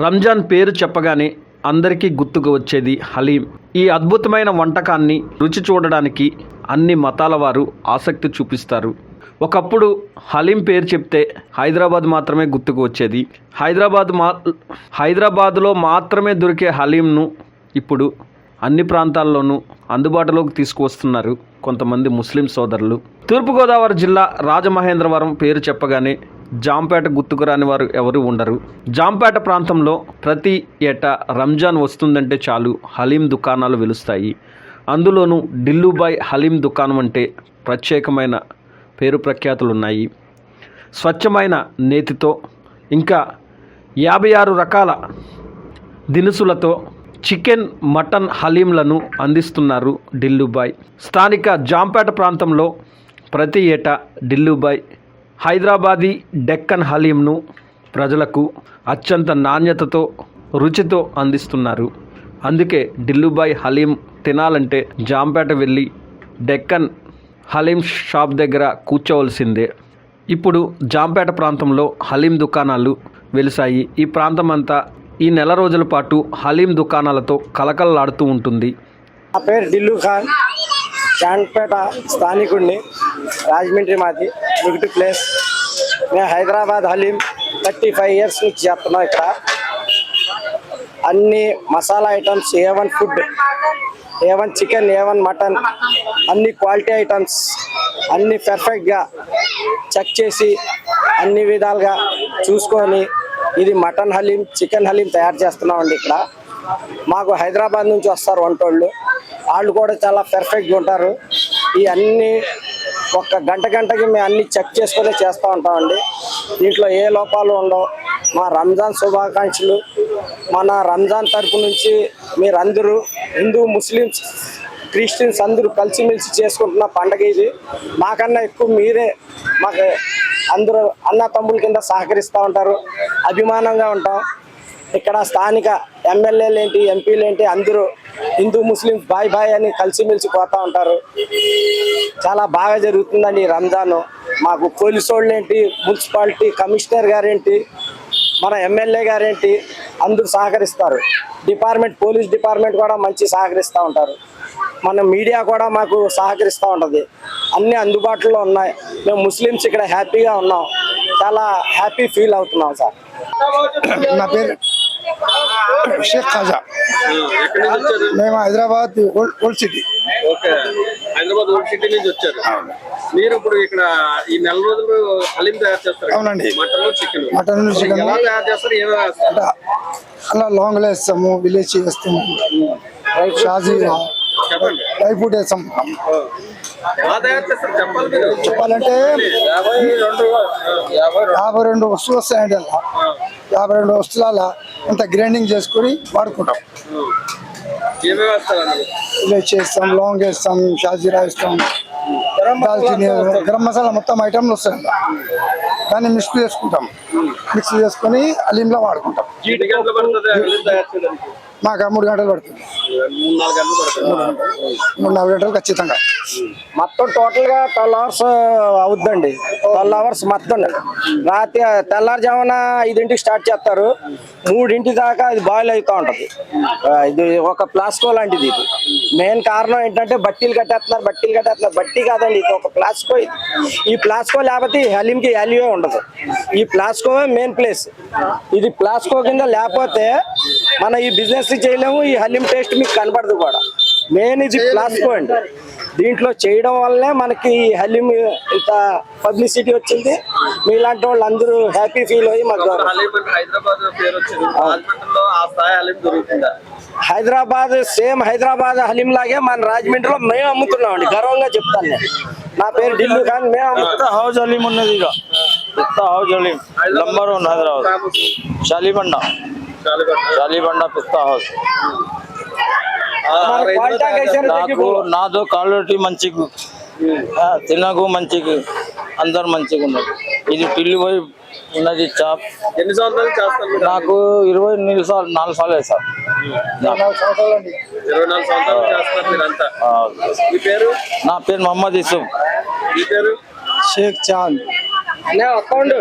రంజాన్ పేరు చెప్పగానే అందరికీ గుర్తుకు వచ్చేది హలీం. ఈ అద్భుతమైన వంటకాన్ని రుచి చూడడానికి అన్ని మతాల వారు ఆసక్తి చూపిస్తారు. ఒకప్పుడు హలీం పేరు చెప్తే హైదరాబాద్ మాత్రమే గుర్తుకు వచ్చేది. హైదరాబాద్ మా హైదరాబాద్లో మాత్రమే దొరికే హలీంను ఇప్పుడు అన్ని ప్రాంతాల్లోనూ అందుబాటులోకి తీసుకువస్తున్నారు కొంతమంది ముస్లిం సోదరులు. తూర్పుగోదావరి జిల్లా రాజమహేంద్రవరం పేరు చెప్పగానే జాంపేట గుర్తుకు రాని వారు ఎవరు ఉండరు. జాంపేట ప్రాంతంలో ప్రతి ఏటా రంజాన్ వస్తుందంటే చాలు హలీం దుకాణాలు వెలుస్తాయి. అందులోనూ ఢిల్లుబాయ్ హలీం దుకాణం అంటే ప్రత్యేకమైన పేరు ప్రఖ్యాతులు ఉన్నాయి స్వచ్ఛమైన నేతితో ఇంకా యాభై ఆరు రకాల దినుసులతో చికెన్ మటన్ హలీంలను అందిస్తున్నారు ఢిల్లుబాయ్. స్థానిక జాంపేట ప్రాంతంలో ప్రతి ఏటా ఢిల్లుబాయ్ హైదరాబాదీ డెక్కన్ హలీంను ప్రజలకు అత్యంత నాణ్యతతో రుచితో అందిస్తున్నారు. అందుకే ఢిల్లుబాయ్ హలీం తినాలంటే జాంపేట వెళ్ళి డెక్కన్ హలీం షాప్ దగ్గర కూర్చోవలసిందే. ఇప్పుడు జాంపేట ప్రాంతంలో హలీం దుకాణాలు వెలిసాయి ఈ ప్రాంతం అంతా ఈ నెల రోజుల పాటు హలీం దుకాణాలతో కలకలలాడుతూ ఉంటుంది. నా పేరు ఢిల్లు ఖాన్. జాన్పేట స్థానికుడిని. రాజమండ్రి మాది. Negative place. మేము Hyderabad haleem thirty five years నుంచి చేస్తున్నాం ఇక్కడ అన్ని masala items A one food A one chicken A one mutton అన్ని క్వాలిటీ ఐటమ్స్ అన్ని పెర్ఫెక్ట్గా చెక్ చేసి అన్ని విధాలుగా చూసుకొని ఇది మటన్ హలీం చికెన్ హలీం తయారు చేస్తున్నామండి ఇక్కడ. మాకు హైదరాబాద్ నుంచి వస్తారు వంటోళ్ళు. వాళ్ళు కూడా చాలా పర్ఫెక్ట్గా ఉంటారు. ఈ అన్ని ఒక్క గంట గంటకి మేము అన్ని చెక్ చేసుకొని చేస్తూ ఉంటామండి. దీంట్లో ఏ లోపాలు ఉండవు. మా రంజాన్ శుభాకాంక్షలు. మన రంజాన్ తరపు నుంచి మీరందరూ హిందూ ముస్లిమ్స్ క్రిస్టియన్స్ అందరూ కలిసిమెలిసి చేసుకుంటున్న పండగ ఇది. మాకన్నా ఎక్కువ మీరే మాకు అందరూ అన్న తమ్ముల కింద సహకరిస్తూ ఉంటారు. అభిమానంగా ఉంటాం. ఇక్కడ స్థానిక ఎమ్మెల్యేలు ఏంటి ఎంపీలు ఏంటి అందరూ హిందూ ముస్లిం బాయ్ బాయ్ అని కలిసిమెలిసి పోతా ఉంటారు. చాలా బాగా జరుగుతుందండి ఈ రంజాన్. మాకు పోలీసు వాళ్ళు ఏంటి మున్సిపాలిటీ కమిషనర్ గారేంటి మన ఎమ్మెల్యే గారేంటి అందరూ సహకరిస్తారు. డిపార్ట్మెంట్ పోలీస్ డిపార్ట్మెంట్ కూడా మంచి సహకరిస్తూ ఉంటారు. మన మీడియా కూడా మాకు సహకరిస్తూ ఉంటుంది. అన్నీ అందుబాటులో ఉన్నాయి. మేము ముస్లిమ్స్ ఇక్కడ హ్యాపీగా ఉన్నాం. చాలా హ్యాపీ ఫీల్ అవుతున్నాం సార్. నా పేరు షేక్ ఖాజా. మేము Hyderabad old city. Okay. Hyderabad old city నుంచి వచ్చారు. మీరు ఇప్పుడు ఇక్కడ ఈ నెల రోజులు హలీం తయారు చేస్తారు అవునండి. Mutton chicken. Mutton chicken. ఎలా తయారు చేస్తారు? వేస్తారు అలా లాంగ్లో వేస్తాము విలేజ్ వేస్తాము షాజీ మీరు. చెప్పాలంటే యాభై రెండు వస్తువులు వస్తాయండి అలా యాభై రెండు వస్తువుల అంత గ్రైండింగ్ చేసుకొని వాడుకుంటాం. విలేజ్ చేస్తాం లాంగ్ వేస్తాం షాజీరా వేస్తాం దాల్చిని గరం మసాలా మొత్తం ఐటమ్లు వస్తాయి. దాన్ని మిక్స్ చేసుకుంటాం. మిక్స్ చేసుకొని అలీంలో వాడుకుంటాం. మాకు మూడు గంటలు పడుతుంది. మూడు నాలుగు గంటలు ఖచ్చితంగా. మొత్తం టోటల్గా ట్వెల్వ్ అవర్స్ అవుద్దండి. ట్వెల్వ్ అవర్స్ మొత్తం రాత్రి తెల్లారుజామున ఐదింటికి స్టార్ట్ చేస్తారు. మూడింటి దాకా ఇది బాయిల్ అవుతూ ఉంటుంది. ఇది ఒక ప్లాస్కో లాంటిది ఇది. మెయిన్ కారణం ఏంటంటే బట్టీలు కట్టేస్తున్నారు బట్టీలు కట్టేస్తున్నారు. బట్టి కాదండి ఇది ఒక ప్లాస్కో ఇది. ఈ ప్లాస్కో లేకపోతే ఈ హలీంకి వాల్యూ ఉండదు. ఈ ప్లాస్కో మెయిన్ ప్లేస్. ఇది ప్లాస్కో కింద లేకపోతే మన ఈ బిజినెస్ చేయలేము ఈ హలీం టేస్ట్ మీకు కనబడదు కూడా. మెయిన్ ఇది ప్లాస్కో అండి దీంట్లో చేయడం వల్లనే మనకి ఈ హలీం ఇంత పబ్లిసిటీ వచ్చింది. మీలాంటి వాళ్ళు అందరూ హ్యాపీ ఫీల్ అయ్యి మాకు హైదరాబాద్ పేరు వచ్చింది. రాజమండ్రిలో ఆ స్థాయి హలీం దొరుకుతుందా? హైదరాబాద్ సేమ్ హైదరాబాద్ హలీం లాగే మన రాజమండ్రిలో మేము అమ్ముతున్నాం అండి. గర్వంగా చెప్తాను నేను. నా పేరు ఢిల్లీ ఖాన్ మేము అమ్ముతాం హౌస్ హలీం ఉన్నది ఇక. House haleem number one Hyderabad. Shalibanda Shalibanda పెద్ద హౌస్. నాకు నాతో క్వాలిటీ మంచిగా. తినకు మంచిగా. అందరు మంచిగా ఉన్నారు ఇది పిల్లి పోయి ఉన్నది చాప్. ఎన్ని సంవత్సరాలు చేస్తారు? నాకు ఇరవై నిమిషాలు నాలుగు సార్లు వేసారు ఇరవై నాలుగు సంవత్సరాలు చేస్తున్నారు మీరంతా. మీ పేరు? నా పేరు మహమ్మద్ యూసుఫ్. మీ పేరు? షేక్ చాంద్. అకౌంట్